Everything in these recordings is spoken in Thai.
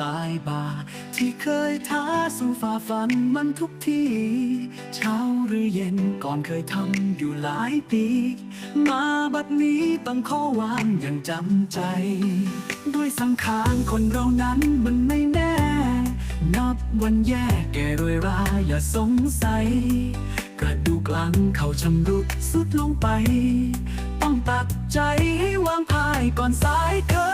บ่าที่เคยท้าสู้ฝ่าฟันมันทุกที เช้าหรือเย็นก่อนเคยทำอยู่หลายปี มาบัดนี้ต้องขอวางอย่างจำใจ ด้วยสังขารคนเรานั้นมันไม่แน่ นับวันแย่แก่รวยราอย่าสงสัย กระดูกหลังเขาชำรุดสุดลงไป ต้องตัดใจให้วางพายก่อนสายเกิน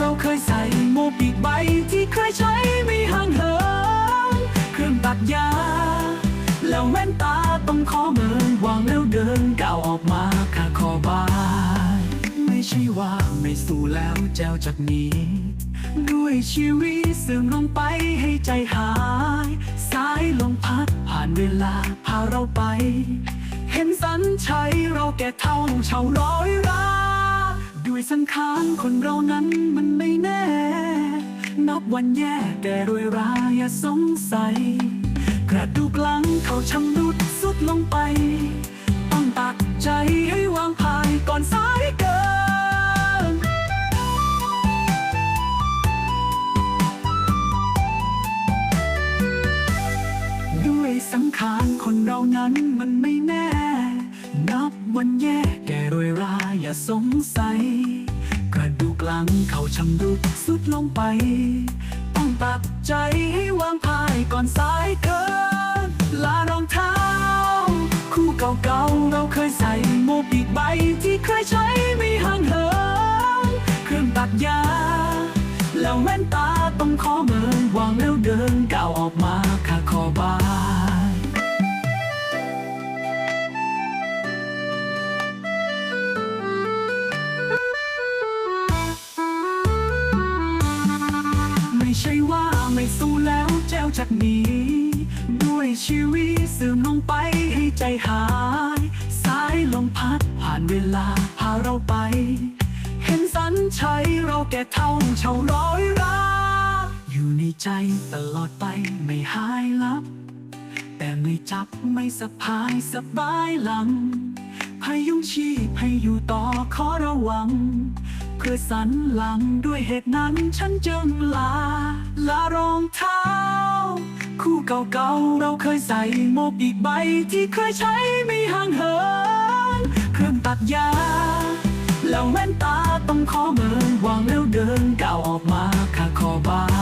เราเคยใส่โมปีกใบที่เคยใช้ไม่ห่างเหินเครื่องตัดยา แล้วแว่นตาต้องขอเมินวางแล้วเดินก้าวออกมาค่าคอบาย ไม่ใช่ว่าไม่สู้แล้วแจวจากนี้ ด้วยชีวิตเสื่อมลงไปให้ใจหาย สายลมพัดผ่านเวลาพาเราไป เห็นสันชัยเราแก่เท่าเฉาร้อยราด้วยสังขารคนเรานั้นมัน นับวันแย่แก่รวยราอย่าสงสัย กระดูกหลังเขาชำรุดสุดลงไป ต้องตัดใจให้วางพายก่อนสายเกิน ด้วยสังขารคนเรานั้นมันไม่แน่ นับวันแย่แก่รวยราอย่าสงสัย ลังเขาชำรุดสุดลงไป ต้องตัดใจให้วางพายก่อนสายเกินลารองเท้า คู่เก่าๆเราเคยใส่โมปีกใบที่เคยใช้ไม่ห่างเหินเครื่องตัดยา แล้วแว่นตาต้องขอเมินวางแล้วเดินก้าวออกมา นี้ ด้วยชีวิตเสื่อมลงไปให้ใจหาย สายลมพัดผ่านเวลาพาเราไป เห็นสันชัยเราแก่เท่าเฉาร้อยราอยู่ในใจตลอดไปไม่หายลับ แต่ไม่จับไม่สะพายสบายหลังพยุงชีพให้อยู่ต่อขอระวัง เพื่อสันหลังด้วยเหตุนั้นฉันจึงลา ลารองเท้า คู่เก่าๆเราเคยใส่โมกอีกใบที่เคยใช้ไม่ห่างเหินเครื่องตัดยาแล้วแว่นตาต้องขอเมินวางแล้วเดินก้าวออกมาค่าขอบา